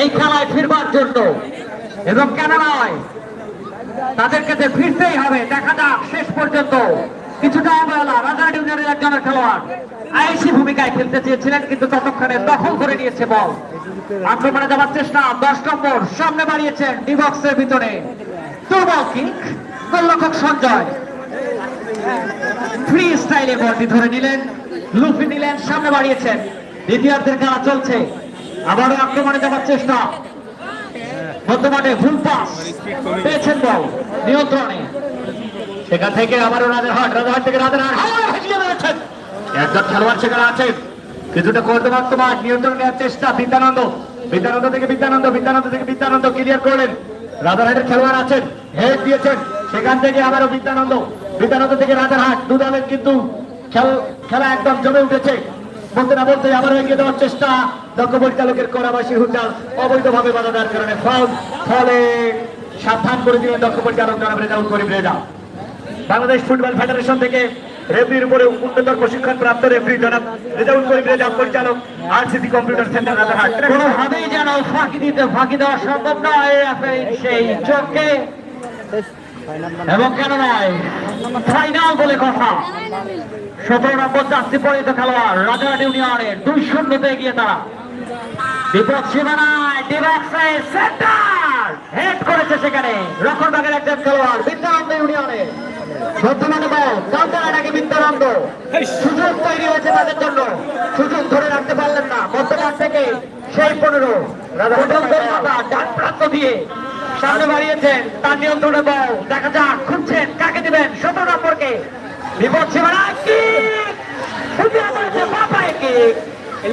এই খেলায় ফিরবার জন্য। এবং কেন নয়? তাদেরকে যে ফিরতেই হবে। দেখা যাক শেষ পর্যন্ত। কিছুটা অবহেলা। রাজা ইউনিয়নের একজনের খেলোয়াড় আইসি ভূমিকায় খেলতে চেয়েছিলেন, কিন্তু ততক্ষণে দখল করে নিয়েছে বল। আক্রমণে যাওয়ার চেষ্টা দশ নম্বর। সামনে বাড়িয়েছেন ডিবক্সের ভিতরে। দুর্বল কিক, গোলরক্ষক সঞ্জয়। ফ্রি স্টাইলে বলটি ধরে নিলেন, লুফি নিলেন, সামনে বাড়িয়েছেন। দ্বিতীয়ার্ধের খেলা চলছে। আবারও আক্রমণে যাওয়ার চেষ্টা। বর্তমানে ভুল পাস। পেয়েছেন বল, নিয়ন্ত্রণে। সেখান থেকে আবারও রাজারহাট রাজারহাট থেকে রাজারহাট হাওয়ায় ভাসিয়ে বেড়েছেন একজন খেলোয়াড় সেখানে আছেন কিছুটা কর্দমাত্মক নিয়ন্ত্রণ নেওয়ার চেষ্টা। বিদ্যানন্দ বিদ্যানন্দ থেকে বিদ্যানন্দ বিদ্যানন্দ থেকে বিদ্যানন্দ ক্লিয়ার করলেন। রাজারহাটের খেলোয়াড় আছেন, হেড দিয়েছেন। সেখান থেকে আবারও বিদ্যানন্দ বিদ্যানন্দ থেকে রাজারহাট দু দলের কিন্তু খেল- একদম জমে উঠেছে। বলতে না বলতে আবার এগিয়ে দেওয়ার চেষ্টা। দক্ষ পরিচালকের করাবাসী হুটাল অবৈধভাবে বাধা দেওয়ার কারণে ফাউল, ফলে সাবধান করে দিলেন দক্ষ পরিচালক জনাব রেজাউল করিম রেজা। বাংলাদেশ ফুটবল ফেডারেশন থেকে রেফরির উপরে উন্নতর প্রশিক্ষণ প্রাপ্ত রেফরি জনাব রেজাউল করিম রেজা পরিচালক আরসিসি কম্পিউটার সেন্টার রাজারহাট। কোনোভাবেই যেন ফাঁকি দিতে, ফাঁকি দেওয়া সম্ভব নয় সেই চোখকে। এবং কেন নয়? ফাইনাল বলে কথা। সতেরো নম্বর চারটি পরিত খেলোয়াড়, রাজারহাট ইউনিয়নের দুই শূন্যতে এগিয়ে তারা। বিপদ সীমানায় ডিবক্সে সেন্টার। করেছে সেখানে রক্ষণভাগের একজন খেলোয়াড়, বিদ্যানন্দ ইউনিয়নের বর্তমানে বল কাউন্টার আটাকে বিদ্যানন্দ। সুযোগ তৈরি হয়েছে তাদের জন্য। সুযোগ ধরে রাখতে পারলেন না। বর্তমান থেকে সেই পনেরো। ডান প্রান্ত দিয়ে সামনে বাড়িয়েছেন। তার নিয়ন্ত্রণে বল। দেখা যাক, খুঁজছেন, কাকে দিবেন? সতেরো নম্বরকে। বিপদ সীমানায় কি পড়েছে বাপায় কি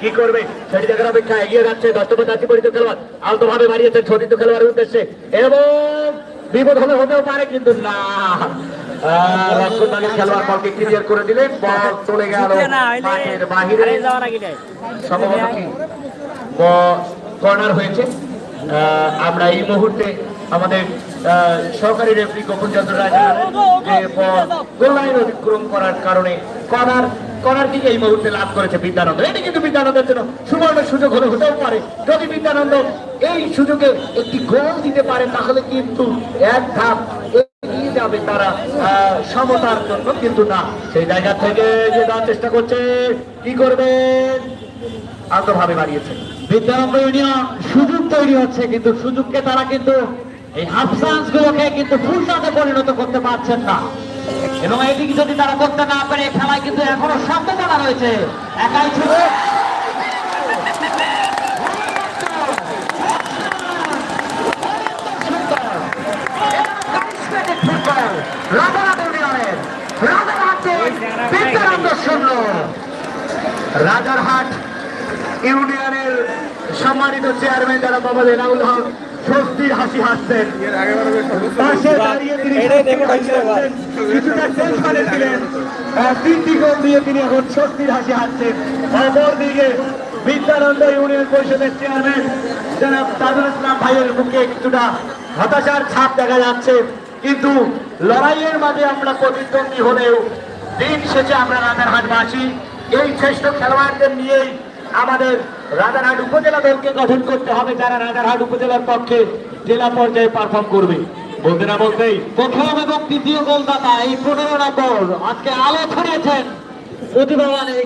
কি করবে? সেটি দেখার অপেক্ষা এগিয়ে যাচ্ছে দশম যাচ্ছি পরিচিত খেলোয়াড়। আলতোভাবে বাড়িয়েছে ছোটিত খেলোয়াড়ের উদ্দেশ্যে। এবং বিপদ হলে হতেও পারে কিন্তু না। আহ, খেলোয়াড় বলকে ক্লিয়ার করে দিলেন বল চলে গেল মাঠের বাহিরে। সম্ভবত কর্নার হয়েছে। আহ, আমরা এই মুহূর্তে আমাদের সহকারী রেফরি গোপন চন্দ্র রায় জানালেন যে বল গোল লাইন অতিক্রম করার কারণে কর্নার কর্নার দিকে এই মুহূর্তে লাভ করেছে বিদ্যানন্দ। এটি কিন্তু বিদ্যানন্দের জন্য সুবর্ণ সুযোগ হলে হতেও পারে। যদি বিদ্যানন্দ এই সুযোগে একটি গোল দিতে পারে তাহলে কিন্তু এক ধাপ এগিয়ে যাবে তারা সমতার জন্য কিন্তু না। সেই জায়গা থেকে যে দেওয়ার চেষ্টা করছে। কি করবেন আন্তভাবে বাড়িয়েছে। বিদ্যানন্দ ইউনিয়ন সুযোগ তৈরি হচ্ছে কিন্তু সুযোগকে তারা কিন্তু এই হাফ চান্স গুলোকে কিন্তু ফুল সাথে পরিণত করতে পারছেন না। এবং এদিকে যদি তারা করতে না পারে খেলায় কিন্তু এখনও সম্ভাবনা রয়েছে। একাই ছিল রাজারহাট ইউনিয়নের সম্মানিত চেয়ারম্যান যারা বাবা এনাউল হক। স্বস্তির হাসি হাসছেন। পাশে দাঁড়িয়ে তিনি কিছুটা টেনশনে ছিলেন। তিনটি গোল দিয়ে তিনি এখন স্বস্তির হাসি হাসছেন। অপরদিকে বিদ্যানন্দ ইউনিয়ন পরিষদের চেয়ারম্যান জনাব তাজুল ইসলাম ভাইয়ের মুখে কিছুটা হতাশার ছাপ দেখা যাচ্ছে। কিন্তু লড়াইয়ের মাঝে আমরা প্রতিদ্বন্দ্বী হলেও দিন শেষে আমরা রাজারহাটবাসী। এই শ্রেষ্ঠ খেলোয়াড়দের নিয়েই আমাদের রাজারহাট উপজেলা দলকে গঠন করতে হবে, যারা রাজারহাট উপজেলার পক্ষে জেলা পর্যায়ে পারফর্ম করবে। বলতে না বলতেই প্রথম এবং তৃতীয় গোলদাতা এই পনেরো নম্বর। আজকে আলো ছড়িয়েছেন। প্রতিভাবান